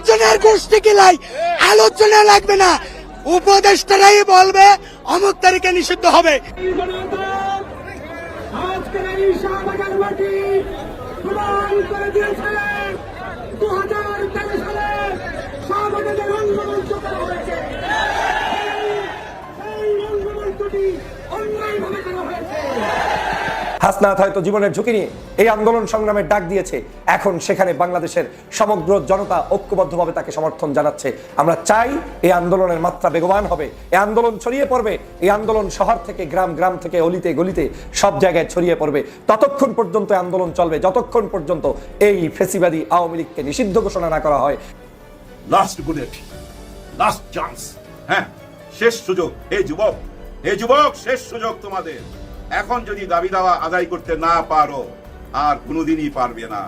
আলোচনার গোষ্ঠী কিলাই আলোচনা লাগবে না। উপদেষ্টারাই বলবে অমুক তারিখে নিষিদ্ধ হবে আজকের এই শাহবাগের মাটি প্রমাণ করে দিয়েছে দু হাজার তেরো সালে শাহবাগের রঙ্গমঞ্চ করা হয়েছে এই রঙ্গমঞ্চটি অন্যায়ভাবে করা হয়েছে হাসনাত হয়তো জীবনের ঝুঁকি নিয়ে এই আন্দোলন সংগ্রামের ডাক দিয়েছে। এখন সেখানে বাংলাদেশের সমগ্র জনতা ঐক্যবদ্ধভাবে তাকে সমর্থন জানাচ্ছে। আমরা চাই এই আন্দোলনের মাত্রা বেগবান হবে। এই আন্দোলন ছড়িয়ে পড়বে। এই আন্দোলন শহর থেকে গ্রাম গ্রাম থেকে অলিতে গলিতে সব জায়গায় ছড়িয়ে পড়বে। ততক্ষণ পর্যন্ত আন্দোলন চলবে। যতক্ষণ পর্যন্ত এই ফেসিবাদী আওয়ামী লীগকে নিষিদ্ধ ঘোষণা না করা হয়। লাস্ট বুলেট লাস্ট চান্স হ্যাঁ শেষ সুযোগ। এই যুবক এই যুবক, শেষ সুযোগ তোমাদের। এখন যদি দাবি দাওয়া আদায় করতে না পারো আর কোনোদিনই পারবে না।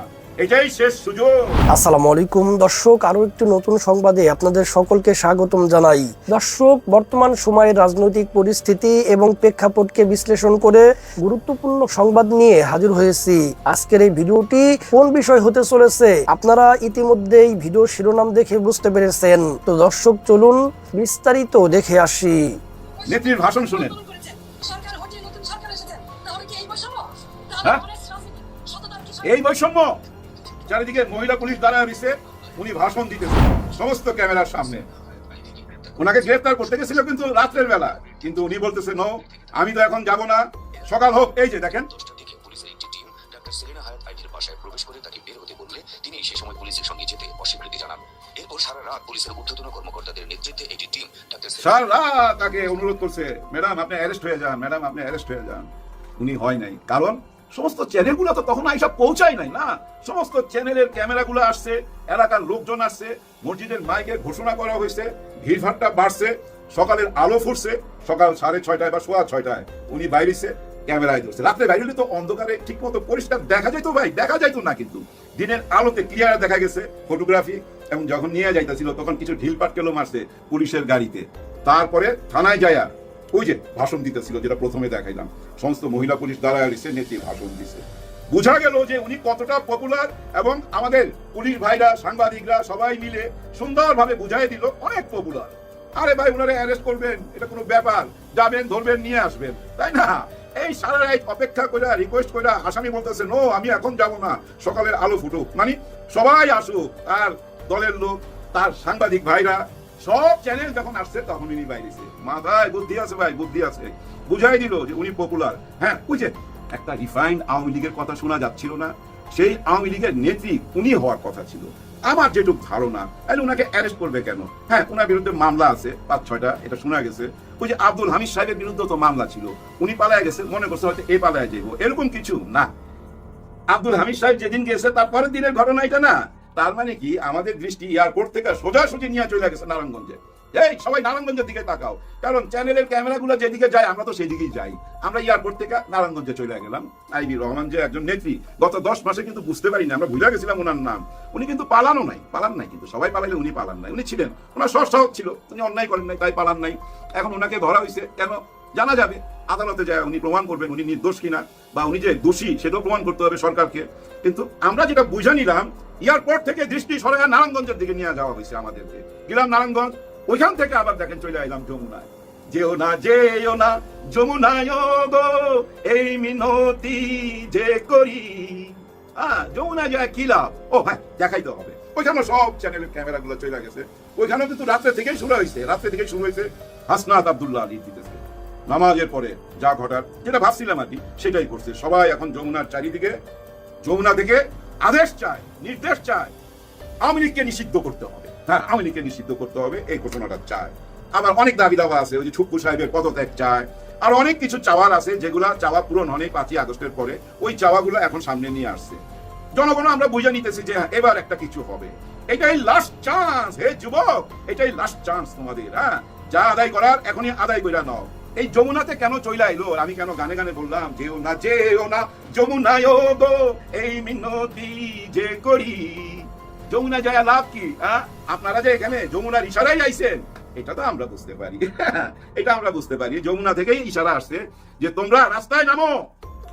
এটাই শেষ সুযোগ। আসসালামু আলাইকুম দর্শক। আরও একটি নতুন সংবাদে আপনাদের সকলকে স্বাগতম জানাই। দর্শক বর্তমান সময়ের রাজনৈতিক পরিস্থিতি এবং প্রেক্ষাপটকে বিশ্লেষণ করে গুরুত্বপূর্ণ সংবাদ নিয়ে হাজির হয়েছি। আজকের এই ভিডিওটি কোন বিষয় হতে চলেছে আপনারা ইতিমধ্যেই ভিডিও শিরোনাম দেখে বুঝতে পেরেছেন। তো দর্শক চলুন বিস্তারিত দেখে আসি। নেত্রীর ভাষণ শুনেন। হ্যাঁ? এই বৈষম্য? চারিদিকে মহিলা পুলিশ দ্বারা দিছে উনি ভাষণ দিতেছে। সমস্ত ক্যামেরার সামনে। ওনাকে গ্রেফতার করতে গেছিল কিন্তু রাত্রের বেলা। কিন্তু উনি বলতেছে নো আমি তো এখন যাব না। সকাল হোক। এই যে দেখেন। দশটার দিকে পুলিশের একটি টিম ডাক্তার সেলিনা হায়াত আইডির বাসায় প্রবেশ করে তাকে বের হতে বললে তিনি সে সময় পুলিশের সঙ্গে যেতে অস্বীকৃতি জানান এরপর সারা রাত পুলিশের ঊর্ধ্বতন কর্মকর্তাদের নেতৃত্বে একটি টিম ডাক্তার সেলিনা রাত তাকে অনুরোধ করছে ম্যাডাম আপনি অ্যারেস্ট হয়ে যান। ম্যাডাম আপনি অ্যারেস্ট হয়ে যান। উনি হয় নাই। কারণ সমস্ত চ্যানেলগুলো তো তখন আইসা পৌঁছায় নাই না। সমস্ত চ্যানেলের ক্যামেরাগুলো আসছে, এলাকার লোকজন আসছে, মসজিদের মাইকে ঘোষণা করা হয়েছে ভিড়ভাট্টা বাড়ছে, সকালের আলো ফুটছে, সকাল সাড়ে ছয়টায় বা সোয়া ছয়টায় উনি বাইরেছে, ক্যামেরায় ধরছে। রাত্রে বাইরে তো অন্ধকারে ঠিক মতো পরিষ্কার দেখা যেত ভাই, দেখা যাইতো না কিন্তু। দিনের আলোতে ক্লিয়ার দেখা গেছে ফটোগ্রাফি এবং যখন নিয়ে যাইতেছিল, তখন কিছু ঢিল পাটকেলও মারছে পুলিশের গাড়িতে। তারপরে থানায় যায়া ওই যে ভাষণ দিতেছিল, যেটা প্রথমে দেখাইলাম। সমস্ত মহিলা পুলিশ দ্বারা এসে নেত্রী ভাষণ দিছে। বোঝা গেল যে উনি কতটা পপুলার এবং আমাদের পুলিশ ভাইরা, সাংবাদিকরা সবাই মিলে সুন্দরভাবে বুঝাই দিল, অনেক পপুলার আরে ভাই, উনারে অ্যারেস্ট করবেন, এটা কোনো ব্যাপার। যাবেন, ধরবেন, নিয়ে আসবেন, তাই না? এই সারা রাত অপেক্ষা করে রিকোয়েস্ট করে আসামি বলতেছে নো আমি এখন যাব না, সকালের আলো ফুটুক। মানে সবাই আসুক, আর দলের লোক, তার সাংবাদিক ভাইরা সব চ্যানেল যখন আসছে তখন উনি বাইরেছে মাথায় বুদ্ধি আছে ভাই, বুদ্ধি আছে। বুঝাই দিল যে উনি পপুলার হ্যাঁ যে একটা রিফাইন্ড আওয়ামী লীগের কথা শোনা যাচ্ছিল না? সেই আওয়ামী লীগের নেত্রী উনি হওয়ার কথা ছিল। আমার যেটুক ধারণা, তাহলে ওনাকে অ্যারেস্ট করবে কেন? হ্যাঁ ওনার বিরুদ্ধে মামলা আছে, পাঁচ, ছয়টা, এটা শোনা গেছে। ওই যে আব্দুল হামিদ সাহেবের বিরুদ্ধে তো মামলা ছিল। উনি পালায় গেছে, মনে করছে হয়তো এ পালায় যাইবো। এরকম কিছু না। আব্দুল হামিদ সাহেব যেদিন গেছে তারপরের দিনের ঘটনা এটা না। তার মানে কি? আমাদের দৃষ্টি এয়ারপোর্ট থেকে সোজাসুজি নিয়ে চলে গেছে নারায়ণগঞ্জে। এই, সবাই নারায়ণগঞ্জের দিকে তাকাও। কারণ চ্যানেলের ক্যামেরাগুলো যেদিকে যায়, আমরা তো সেই দিকেই যাই। আমরা এয়ারপোর্ট থেকে নারায়ণগঞ্জে চলে গেলাম। আইবি রহমান যে একজন নেত্রী, গত দশ মাসে কিন্তু বুঝতে পারিনি, আমরা ভুলে গেছিলাম ওনার নাম। উনি কিন্তু পালানো নাই, পালান নাই কিন্তু। সবাই পালাইলে উনি পালান নাই। উনি ছিলেন। ওনার সৎ ছিল। উনি অন্যায় করেন নাই, তাই পালান নাই। এখন ওনাকে ধরা হয়েছে কেন? জানা যাবে। আদালতে যায়, উনি প্রমাণ করবেন উনি নির্দোষ কিনা বা উনি যে দোষী, সেটাও প্রমাণ করতে হবে সরকারকে। কিন্তু আমরা যেটা বুঝে নিলাম এয়ারপোর্ট থেকে দৃষ্টি সরাইয়া নারায়ণগঞ্জের দিকে নিয়ে যাওয়া হয়েছে আমাদেরকে। গেলাম নারায়ণগঞ্জ, ওইখান থেকে আবার দেখেন চলে আইলাম যমুনায়। যেও না যেও না, যমুনায় গো, এই মিনতি যে করি। হ্যাঁ যমুনা যায় কি লাভ? ও হ্যাঁ দেখাইতে হবে। ওইখানে সব চ্যানেলের ক্যামেরাগুলো চলে গেছে। ওইখানে কিন্তু রাত্রে থেকেই শুরু হয়েছে, রাত্রে থেকেই শুরু হয়েছে হাসনাত আব্দুল্লাহ আলী নামাজের পরে যা ঘটার যেটা ভাবছিলাম আর কি সেটাই করছে। সবাই এখন যমুনার চারিদিকে যমুনা থেকে আদেশ চায় নির্দেশ চায় আওয়ামী লীগকে নিষিদ্ধ করতে হবে। হ্যাঁ আওয়ামী লীগকে নিষিদ্ধ করতে হবে এই ঘোষণাটা চায়। আবার অনেক দাবি দাওয়া আছে ওই যে ছুপ্পু সাহেবের পদত্যাগ চায়। আর অনেক কিছু চাওয়ার আছে যেগুলা চাওয়া পূরণ হয়নি পাঁচই আগস্টের পরে ওই চাওয়াগুলো এখন সামনে নিয়ে আসছে। জনগণ আমরা বুঝে নিতেছি যে হ্যাঁ, এবার একটা কিছু হবে। এটাই লাস্ট চান্স হে যুবক এটাই লাস্ট চান্স তোমাদের হ্যাঁ? যা আদায় করার এখনই আদায় কইরা নাও। এই যমুনাতে কেন চইলা এলো? আমি কেন গানে গানে বললাম, যেও না যেও না, যমুনায় গো এই মিনতি যে করি। যমুনা যায় লাভ কি আপনারা যে এখানে যমুনার ইশারাই আইছেন, এটা তো আমরা বুঝতে পারি। এটা আমরা বুঝতে পারি। যমুনা থেকেই ইশারা আসছে যে তোমরা রাস্তায় নামো,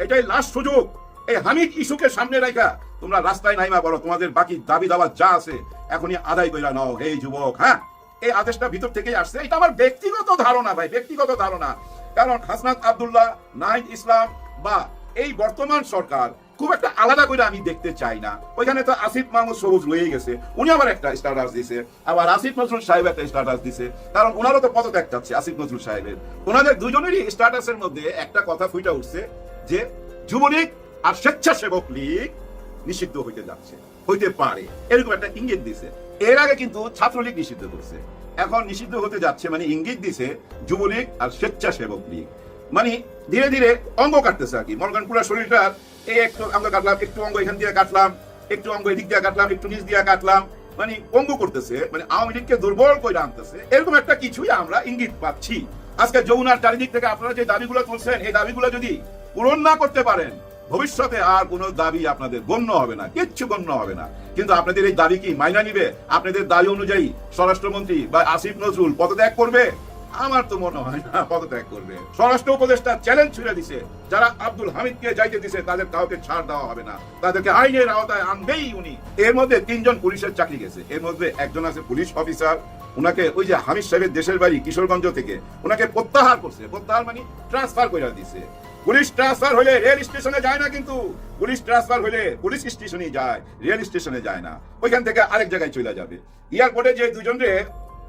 এটাই লাস্ট সুযোগ। এই হামিদ ইস্যুকে সামনে রাখা তোমরা রাস্তায় নাইমা বলো তোমাদের বাকি দাবি দাবা যা আছে, এখনই আদায় কইরা নাও। এই যুবক হ্যাঁ? এই আদেশটা ভিতর থেকেই আসছে। এটা আমার ব্যক্তিগত ধারণা ভাই, ব্যক্তিগত ধারণা। কারণ হাসনাত আব্দুল্লাহ, নাহিদ ইসলাম বা এই বর্তমান সরকার খুব একটা আলাদা করে আমি দেখতে চাই না। ওইখানে তো আসিফ মাহমুদ সবুজ রয়ে গেছে। উনি আবার একটা স্ট্যাটাস দিছে। আবার আসিফ নজরুল সাহেব একটা স্ট্যাটাস দিছে। কারণ ওনারও তো পদত্যাগ চাচ্ছে আসিফ নজরুল সাহেবের। ওনাদের দুজনেরই স্ট্যাটাসের মধ্যে একটা কথা ফুইটা উঠছে যে যুবলীগ আর স্বেচ্ছাসেবক লীগ নিষিদ্ধ হইতে যাচ্ছে, হইতে পারে। এরকম একটা ইঙ্গিত দিছে। এর আগে কিন্তু ছাত্রলীগ নিষিদ্ধ করছে। এখন নিষিদ্ধ হতে যাচ্ছে মানে ইঙ্গিত দিছে যুবলীগ আর স্বেচ্ছাসেবক লীগ। মানে ধীরে ধীরে অঙ্গ কাটতেছে আর কি। মরগান পুরা শরীরটার এই একটু অঙ্গ কাটলাম, একটু অঙ্গ এখান দিয়ে কাটলাম, একটু অঙ্গ এদিক দিয়ে কাটলাম, একটু নিচ দিয়ে কাটলাম। মানে অঙ্গ করতেছে মানে আওয়ামী লীগকে দুর্বল করে আনতেছে। এরকম একটা কিছুই আমরা ইঙ্গিত পাচ্ছি। আজকে যমুনার চারিদিক থেকে আপনারা যে দাবিগুলো তুলছেন, এই দাবিগুলো যদি পূরণ না করতে পারেন ভবিষ্যতে আর কোনো দাবি আপনাদের গণ্য হবে না, কিচ্ছু গণ্য হবে না। কিন্তু আপনাদের এই দাবি কি মাইনা নিবে? আপনাদের দাবি অনুযায়ী স্বরাষ্ট্রমন্ত্রী বা আসিফ নজরুল পদত্যাগ করবে? আমার তো মনে হয় না পদত্যাগ করবে। স্বরাষ্ট্র উপদেষ্টা চ্যালেঞ্জ ছুড়ে দিছে। যারা আব্দুল হামিদকে যাইতে দিছে, তাদের কাউকে ছাড় দেওয়া হবে না। তাদেরকে আইনের আওতায় আনবেই উনি। এর মধ্যে তিনজন পুলিশের চাকরি গেছে। এর মধ্যে একজন আছে পুলিশ অফিসার। উনাকে ওই যে হামিদ সাহেবের দেশের বাড়ি কিশোরগঞ্জ থেকে উনাকে প্রত্যাহার করছে। প্রত্যাহার মানে ট্রান্সফার করে দিছে। পুলিশ ট্রান্সফার হলে রেল স্টেশনে যায় না কিন্তু। পুলিশ ট্রান্সফার হলে পুলিশ স্টেশনে যায়, রেল স্টেশনে যায় না। ওইখান থেকে আরেক জায়গায় চলে যাবে। এয়ারপোর্টে যে দুজনরে,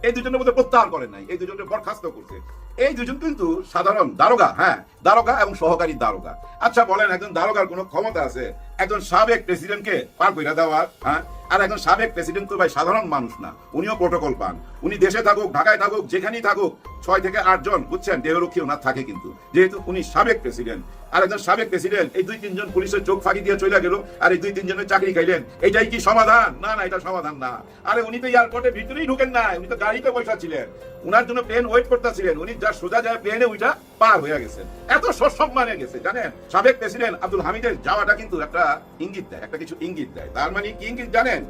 এই দুজনের মধ্যে প্রত্যাহার করেন নাই, এই দুজনকে বরখাস্ত করছে। এই দুজন কিন্তু সাধারণ দারোগা হ্যাঁ দারোগা এবং সহকারী দারোগা। আচ্ছা বলেন, একজন দারোগার কোনো ক্ষমতা আছে? একজন সাবেক প্রেসিডেন্টকে পার করে দেওয়ার হ্যাঁ? আর একজন সাবেক প্রেসিডেন্ট তো ভাই সাধারণ মানুষ না, উনিও প্রোটোকল পান। উনি দেশে থাকুক, ঢাকায় থাকুক, যেখানেই থাকুক, ছয় থেকে আট জন, বুঝছেন? দেহরক্ষী ওনার থাকে কিন্তু। যেহেতু উনি সাবেক প্রেসিডেন্ট, আর একজন সাবেক প্রেসিডেন্ট, এই দুই তিনজন পুলিশের চোখ ফাঁকি দিয়ে চলে গেল, আর এই দুই তিনজনের চাকরি খাইলেন। এটাই কি সমাধান? না না, এটা সমাধান না। আরে, উনি তো এয়ারপোর্টের ভিতরেই ঢুকেন না উনি তো গাড়িতে বসা ছিলেন উনার জন্য প্লেন ওয়েট করতেছিলেন। উনি যা সোজা যায় প্লেনে ওইটা পার হয়ে গেছে। এত সসম্মানে গেছে, জানেন? সাবেক প্রেসিডেন্ট আব্দুল হামিদের যাওয়াটা কিন্তু একটা ইঙ্গিত দেয়, একটা কিছু ইঙ্গিত দেয়। তার মানে কি ইঙ্গিত জানেন?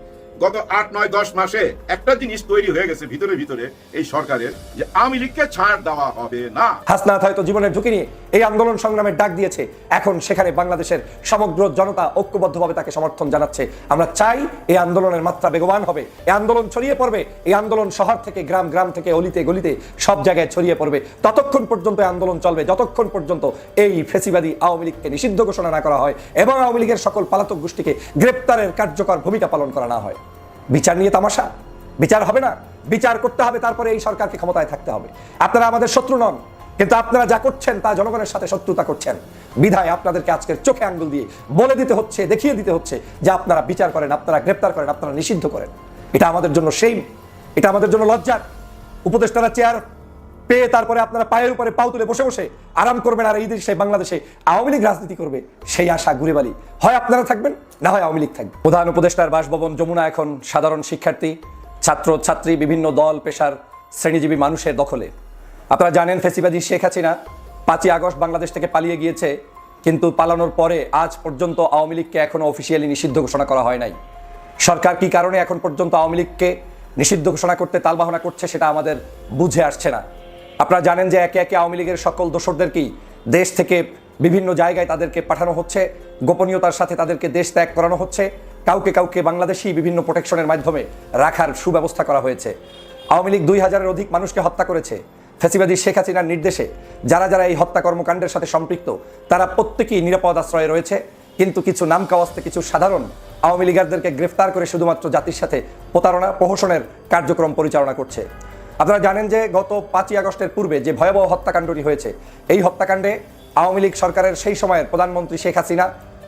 গত আট, নয়, দশ মাসে একটা জিনিস তৈরি হয়ে গেছে ভিতরে ভিতরে এই সরকারের যে আওয়ামী লীগকে ছাড় দেওয়া হবে না। হাসনাত হয়তো জীবনের ঝুঁকি নিয়ে এই আন্দোলন সংগ্রামের ডাক দিয়েছে। এখন সেখানে বাংলাদেশের সমগ্র জনতা ঐক্যবদ্ধভাবে তাকে সমর্থন জানাচ্ছে। আমরা চাই এই আন্দোলনের মাত্রা বেগবান হবে। এই আন্দোলন ছড়িয়ে পড়বে। এই আন্দোলন শহর থেকে গ্রাম গ্রাম থেকে অলিতে গলিতে সব জায়গায় ছড়িয়ে পড়বে। ততক্ষণ পর্যন্ত এই আন্দোলন চলবে। যতক্ষণ পর্যন্ত এই ফেসিবাদী আওয়ামী লীগকে নিষিদ্ধ ঘোষণা না করা হয় এবং আওয়ামী লীগের সকল পালাতক গোষ্ঠীকে গ্রেপ্তারের কার্যকর ভূমিকা পালন করা না হয়। বিচার নিয়ে তামাশা? বিচার হবে না। বিচার করতে হবে, তারপরে এই সরকারকে ক্ষমতায় থাকতে হবে। আপনারা আমাদের শত্রু নন, কিন্তু আপনারা যা করছেন তা জনগণের সাথে শত্রুতা করছেন। বিধায় আপনাদেরকে আজকের চোখে আঙ্গুল দিয়ে বলে দিতে হচ্ছে, দেখিয়ে দিতে হচ্ছে যে আপনারা বিচার করেন, আপনারা গ্রেপ্তার করেন, আপনারা নিষিদ্ধ করেন। এটা আমাদের জন্য সেই এটা আমাদের জন্য লজ্জার। উপদেষ্টারা চেয়ার পেয়ে তারপরে আপনারা পায়ের উপরে পাও তুলে বসে বসে আরাম করবেন আর এই দেশে বাংলাদেশে আওয়ামী লীগ রাজনীতি করবে, সেই আশা ঘুরে বালি হয় আপনারা থাকবেন, না হয় আওয়ামী লীগ থাকবে। প্রধান উপদেষ্টার বাসভবন যমুনা এখন সাধারণ শিক্ষার্থী, ছাত্র, ছাত্রী, বিভিন্ন দল, পেশার শ্রেণীজীবী মানুষের দখলে। আপনারা জানেন ফেসিবাদী শেখ হাসিনা পাঁচই আগস্ট বাংলাদেশ থেকে পালিয়ে গিয়েছে, কিন্তু পালানোর পরে আজ পর্যন্ত আওয়ামী লীগকে এখনও অফিসিয়ালি নিষিদ্ধ ঘোষণা করা হয় নাই। সরকার কি কারণে এখন পর্যন্ত আওয়ামী লীগকে নিষিদ্ধ ঘোষণা করতে তালবাহনা করছে সেটা আমাদের বুঝে আসছে না। আপনারা জানেন যে একে একে আওয়ামী লীগের সকল দোসরদেরকেই দেশ থেকে বিভিন্ন জায়গায় তাদেরকে পাঠানো হচ্ছে? গোপনীয়তার সাথে তাদেরকে দেশ ত্যাগ করানো হচ্ছে? কাউকে কাউকে বাংলাদেশি বিভিন্ন প্রোটেকশনের মাধ্যমে রাখার সুব্যবস্থা করা হয়েছে। আওয়ামী লীগ দুই হাজারের অধিক মানুষকে হত্যা করেছে। ফেসিবাদী শেখ হাসিনার নির্দেশে যারা যারা এই হত্যা কর্মকাণ্ডের সাথে সম্পৃক্ত, তারা প্রত্যেকেই নিরাপদ আশ্রয়ে রয়েছে। কিন্তু কিছু নাম কাওয়াস্তে কিছু সাধারণ আওয়ামী লীগারদেরকে গ্রেফতার করে শুধুমাত্র জাতির সাথে প্রতারণা, প্রহসনের কার্যক্রম পরিচালনা করছে। আপনারা জানেন যে গত পাঁচই আগস্টের পূর্বে যে ভয়াবহ হত্যাকাণ্ডটি হয়েছে, এই হত্যাকাণ্ডে আওয়ামী লীগ সরকারের সেই সময়ের প্রধানমন্ত্রী শেখ হাসিনা,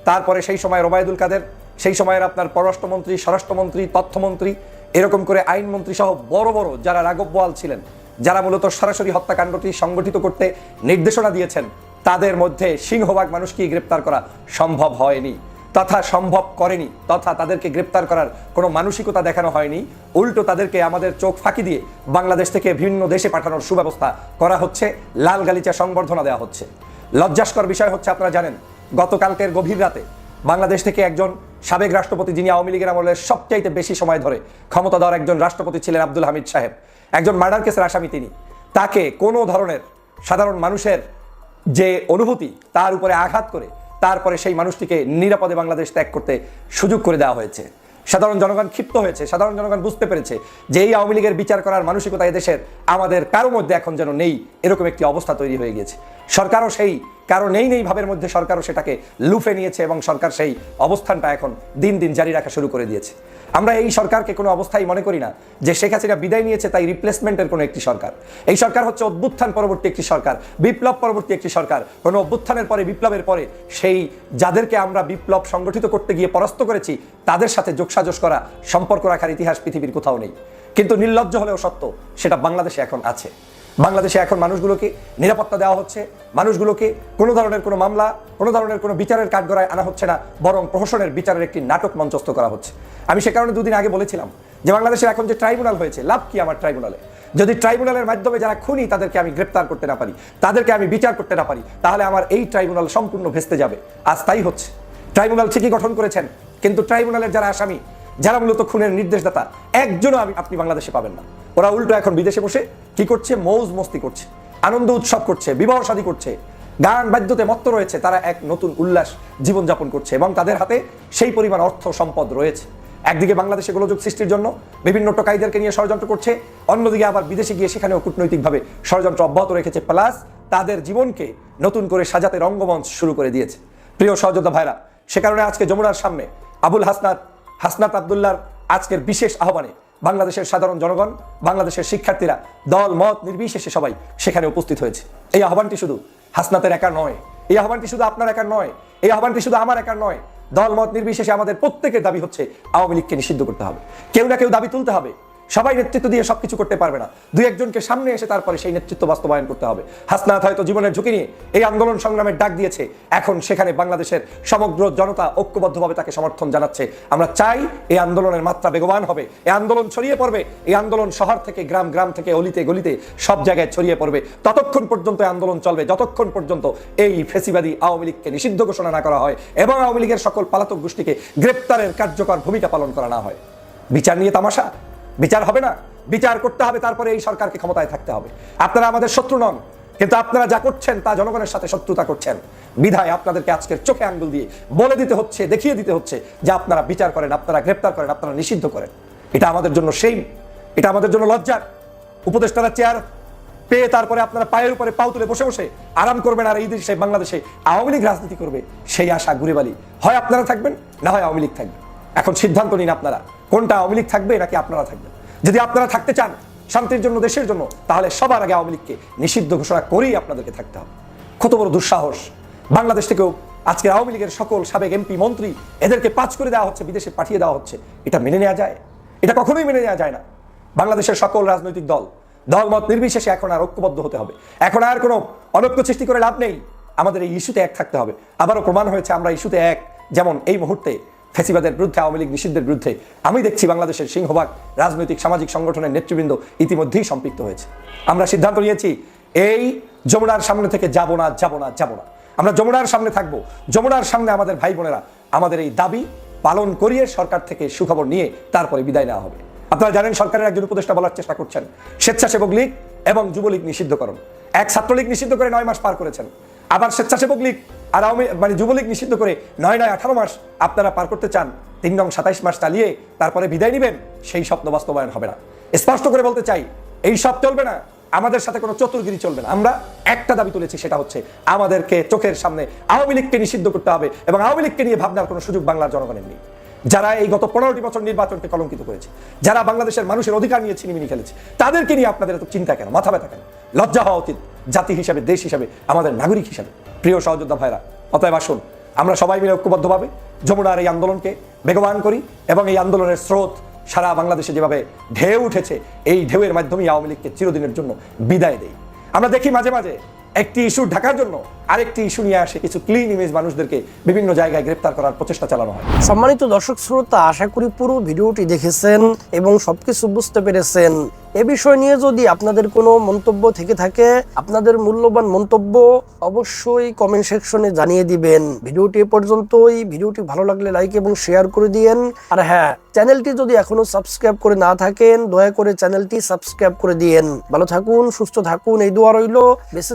তারপরে সেই সময়ের ওবায়দুল কাদের, সেই সময়ের আপনার পররাষ্ট্রমন্ত্রী, স্বরাষ্ট্রমন্ত্রী, তথ্যমন্ত্রী, এরকম করে আইনমন্ত্রী সহ বড় বড় যারা রাঘব বোয়াল ছিলেন, যারা মূলত সরাসরি হত্যাকাণ্ডটি সংগঠিত করতে নির্দেশনা দিয়েছেন, তাদের মধ্যে সিংহভাগ মানুষকেই গ্রেপ্তার করা সম্ভব হয়নি। তথা সম্ভব করেনি, তথা তাদেরকে গ্রেপ্তার করার কোনো মানসিকতা দেখানো হয়নি। উল্টো তাদেরকে আমাদের চোখ ফাঁকি দিয়ে বাংলাদেশ থেকে ভিন্ন দেশে পাঠানোর সুব্যবস্থা করা হচ্ছে, লাল গালিচা সংবর্ধনা দেওয়া হচ্ছে। লজ্জাস্কর বিষয় হচ্ছে, আপনারা জানেন, গতকালকের গভীর রাতে বাংলাদেশ থেকে একজন সাবেক রাষ্ট্রপতি যিনি আওয়ামী লীগের আমলের সবচাইতে বেশি সময় ধরে ক্ষমতাধর একজন রাষ্ট্রপতি ছিলেন আব্দুল হামিদ সাহেব। একজন মার্ডার কেসের আসামি তিনি। তাকে কোনো ধরনের সাধারণ মানুষের যে অনুভূতি, তার উপরে আঘাত করে তারপরে সেই মানুষটিকে নিরাপদে বাংলাদেশ ত্যাগ করতে সুযোগ করে দেওয়া হয়েছে। সাধারণ জনগণ ক্ষিপ্ত হয়েছে, সাধারণ জনগণ বুঝতে পেরেছে যে এই আওয়ামী লীগের বিচার করার মানসিকতা এদেশের, আমাদের কারও মধ্যে এখন যেন নেই, এরকম একটি অবস্থা তৈরি হয়ে গেছে সরকারও সেই কারও নেই নেই ভাবের মধ্যে সরকারও সেটাকে লুফে নিয়েছে এবং সরকার সেই অবস্থানটা এখন দিন দিন জারি রাখা শুরু করে দিয়েছে। আমরা এই সরকারকে কোনো অবস্থায় মনে করি না যে শেখ হাসিনা বিদায় নিয়েছে তাই রিপ্লেসমেন্টের কোনো একটি সরকার। এই সরকার হচ্ছে অভ্যুত্থান পরবর্তী একটি সরকার, বিপ্লব পরবর্তী একটি সরকার। কোনো অভ্যুত্থানের পরে, বিপ্লবের পরে সেই যাদেরকে আমরা বিপ্লব সংগঠিত করতে গিয়ে পরাস্ত করেছি, তাদের সাথে যোগসাজস করা, সম্পর্ক রাখার ইতিহাস পৃথিবীর কোথাও নেই। কিন্তু নির্লজ্জ হলেও সত্য, সেটা বাংলাদেশে এখন আছে। বাংলাদেশে এখন মানুষগুলোকে নিরাপত্তা দেওয়া হচ্ছে, মানুষগুলোকে কোনো ধরনের কোনো মামলা, কোনো ধরনের কোনো বিচারের কাঠগড়ায় আনা হচ্ছে না, বরং প্রহসনের বিচারের একটি নাটক মঞ্চস্থ করা হচ্ছে। আমি সে কারণে দুদিন আগে বলেছিলাম যে বাংলাদেশের এখন যে ট্রাইব্যুনাল হয়েছে, লাভ কি আমার ট্রাইব্যুনালে? যদি ট্রাইব্যুনালের মাধ্যমে যারা খুনি, তাদেরকে আমি গ্রেপ্তার করতে না পারি, তাদেরকে আমি বিচার করতে না পারি, তাহলে আমার এই ট্রাইব্যুনাল সম্পূর্ণ ভেস্তে যাবে। আজ তাই হচ্ছে। ট্রাইব্যুনাল ঠিকই গঠন করেছেন, কিন্তু ট্রাইব্যুনালের যারা আসামি, যারা মূলত খুনের নির্দেশদাতা, একজনও আমি আপনি বাংলাদেশে পাবেন না। ওরা উল্টো এখন বিদেশে বসে কি করছে? মৌজ মস্তি করছে, আনন্দ উৎসব করছে, বিবাহ শাদী করছে। গান বাদ্যতে মত্ত রয়েছে, তারা এক নতুন উল্লাস জীবনযাপন করছে এবং তাদের হাতে সেই পরিমাণ অর্থ সম্পদ রয়েছে। একদিকে বাংলাদেশে গোলযোগ সৃষ্টির জন্য বিভিন্ন টোকাইদেরকে নিয়ে ষড়যন্ত্র করছে, অন্যদিকে আবার বিদেশে গিয়ে সেখানেও কূটনৈতিকভাবে ষড়যন্ত্র অব্যাহত রেখেছে। প্লাস তাদের জীবনকে নতুন করে সাজাতে রঙ্গমঞ্চ শুরু করে দিয়েছে। প্রিয় সহযোদ্ধা ভাইরা, সে কারণে আজকে যমুনার সামনে আবুল হাসনাত হাসনাত আবদুল্লার আজকের বিশেষ আহ্বানে বাংলাদেশের সাধারণ জনগণ, বাংলাদেশের শিক্ষার্থীরা দল, মত নির্বিশেষে সবাই সেখানে উপস্থিত হয়েছে। এই আহ্বানটি শুধু হাসনাতের একা নয়, এই আহ্বানটি শুধু আপনার একা নয়, এই আহ্বানটি শুধু আমার একা নয়, দল, মত নির্বিশেষে আমাদের প্রত্যেকের দাবি হচ্ছে আওয়ামী লীগকে নিষিদ্ধ করতে হবে। কেউ না কেউ দাবি তুলতে হবে। সবাই নেতৃত্ব দিয়ে সবকিছু করতে পারবে না। দুই একজনকে সামনে এসে তারপরে সেই নেতৃত্ব বাস্তবায়ন করতে হবে। হাসনাত হয়তো জীবনের ঝুঁকি নিয়ে এই আন্দোলন সংগ্রামের ডাক দিয়েছে। এখন সেখানে বাংলাদেশের সমগ্র জনতা ঐক্যবদ্ধভাবে তাকে সমর্থন জানাচ্ছে। আমরা চাই এই আন্দোলনের মাত্রা বেগবান হবে। এই আন্দোলন ছড়িয়ে পড়বে। এই আন্দোলন শহর থেকে, গ্রাম গ্রাম থেকে, অলিতে, গলিতে সব জায়গায় ছড়িয়ে পড়বে। ততক্ষণ পর্যন্ত আন্দোলন চলবে। যতক্ষণ পর্যন্ত এই ফেসিবাদী আওয়ামী লীগকে নিষিদ্ধ ঘোষণা না করা হয় এবং আওয়ামী লীগের সকল পালাতক গোষ্ঠীকে গ্রেপ্তারের কার্যকর ভূমিকা পালন করা না হয়। বিচার নিয়ে তামাশা। বিচার হবে না। বিচার করতে হবে, তারপরে এই সরকারকে ক্ষমতায় থাকতে হবে। আপনারা আমাদের শত্রু নন, কিন্তু আপনারা যা করছেন তা জনগণের সাথে শত্রুতা করছেন। বিধায় আপনাদেরকে আজকের চোখে আঙ্গুল দিয়ে বলে দিতে হচ্ছে, দেখিয়ে দিতে হচ্ছে যে আপনারা বিচার করেন, আপনারা গ্রেপ্তার করেন, আপনারা নিষিদ্ধ করেন। এটা আমাদের জন্য সেই এটা আমাদের জন্য লজ্জার। উপদেষ্টারা চেয়ার পেয়ে তারপরে আপনারা পায়ের উপরে পাও তুলে বসে বসে আরাম করবেন আর এই দেশে, বাংলাদেশে আওয়ামী লীগ রাজনীতি করবে, সেই আশা ঘুরে বালি হয় আপনারা থাকবেন, না হয় আওয়ামী লীগ থাকবে। এখন সিদ্ধান্ত নিন আপনারা, কোনটা আওয়ামী লীগ থাকবে নাকি আপনারা থাকবেন? যদি আপনারা থাকতে চান শান্তির জন্য, দেশের জন্য, তাহলে সবার আগে আওয়ামী লীগকে নিষিদ্ধ ঘোষণা করেই আপনাদেরকে থাকতে হবে। কত বড় দুঃসাহস। বাংলাদেশ থেকেও আজকে আওয়ামী লীগের সকল সাবেক এমপি, মন্ত্রী, এদেরকে পাঁচ করে দেওয়া হচ্ছে, বিদেশে পাঠিয়ে দেওয়া হচ্ছে। এটা মেনে নেওয়া যায়? এটা কখনোই মেনে নেওয়া যায় না। বাংলাদেশের সকল রাজনৈতিক দল, দলমত নির্বিশেষে এখন আর ঐক্যবদ্ধ হতে হবে। এখন আর কোনো অনৈক্য সৃষ্টি করে লাভ নেই। আমাদের এই ইস্যুতে এক থাকতে হবে। আবারও প্রমাণ হয়েছে, আমরা ইস্যুতে এক। যেমন এই মুহূর্তে ফেসিবাদের বিরুদ্ধে, আওয়ামী লীগ নিষিদ্ধের বিরুদ্ধে, আমি দেখছি বাংলাদেশের সিংহভাগ রাজনৈতিক সামাজিক সংগঠনের নেতৃবৃন্দ ইতিমধ্যেই সম্পৃক্ত হয়েছে। আমরা সিদ্ধান্ত নিয়েছি, এই যমুনার সামনে থেকে যাব না যাব না যাব না। আমরা যমুনার সামনে থাকব। যমুনার সামনে আমাদের ভাই বোনেরা আমাদের এই দাবি পালন করিয়ে সরকার থেকে সুখবর নিয়ে তারপরে বিদায় নেওয়া হবে। আপনারা জানেন, সরকারের একজন উপদেষ্টা বলার চেষ্টা করছেন। স্বেচ্ছাসেবক লীগ এবং যুবলীগ নিষিদ্ধকরণ। এক ছাত্রলীগ নিষিদ্ধ করে নয় মাস পার করেছেন। আবার স্বেচ্ছাসেবক লীগ আর আওয়ামী মানে যুবলীগ নিষিদ্ধ করে নয় নয় আঠারো মাস আপনারা পার করতে চান, তিন নং সাতাইশ মাস চালিয়ে তারপরে বিদায় নেবেন, সেই স্বপ্ন বাস্তবায়ন হবে না। স্পষ্ট করে বলতে চাই, এই সব চলবে না, আমাদের সাথে কোনো চতুর্গিরি চলবে না। আমরা একটা দাবি তুলেছি, সেটা হচ্ছে আমাদেরকে চোখের সামনে আওয়ামী লীগকে নিষিদ্ধ করতে হবে এবং আওয়ামী লীগকে নিয়ে ভাবনার কোনো সুযোগ বাংলার জনগণের নেই। যারা এই গত পনেরোটি বছর নির্বাচনকে কলঙ্কিত করেছে, যারা বাংলাদেশের মানুষের অধিকার নিয়ে ছিনিমিনি খেলেছে, তাদেরকে নিয়ে আপনাদের এত চিন্তা কেন? মাথা ব্যথা কেন? লজ্জা হওয়া উচিত জাতি হিসাবে, দেশ হিসাবে, আমাদের নাগরিক হিসাবে। প্রিয় সহযোদ্ধা ভাইরা, অতএব আসুন, আমরা সবাই মিলে ঐক্যবদ্ধভাবে যমুনার এই আন্দোলনকে বেগবান করি এবং এই আন্দোলনের স্রোত সারা বাংলাদেশে যেভাবে ঢেউ উঠেছে, এই ঢেউয়ের মাধ্যমেই আওয়ামী লীগকে চিরদিনের জন্য বিদায় দেই। আমরা দেখি মাঝে মাঝে একটি ইস্যু ঢাকার জন্য আরেকটি ইস্যু নিয়ে আসে কিছু ক্লিন ইমেজ মানুষদেরকে বিভিন্ন জায়গায় গ্রেপ্তার করার প্রচেষ্টা চালানো হয়। সম্মানিত দর্শক শ্রোতা, আশা করি পুরো ভিডিওটি দেখেছেন এবং সবকিছু বুঝতে পেরেছেন। এ বিষয় নিয়ে যদি আপনাদের কোনো মন্তব্য থেকে থাকে, আপনাদের মূল্যবান মন্তব্য অবশ্যই কমেন্ট সেকশনে জানিয়ে দিবেন। ভিডিওটি পর্যন্তই। ভিডিওটি ভালো লাগলে লাইক এবং শেয়ার করে দিয়েন। আর হ্যাঁ চ্যানেলটি যদি এখনও সাবস্ক্রাইব করে না থাকেন, দয়া করে চ্যানেলটি সাবস্ক্রাইব করে দিয়েন। ভালো থাকুন, সুস্থ থাকুন, এই দোয়া রইল। বেঁচে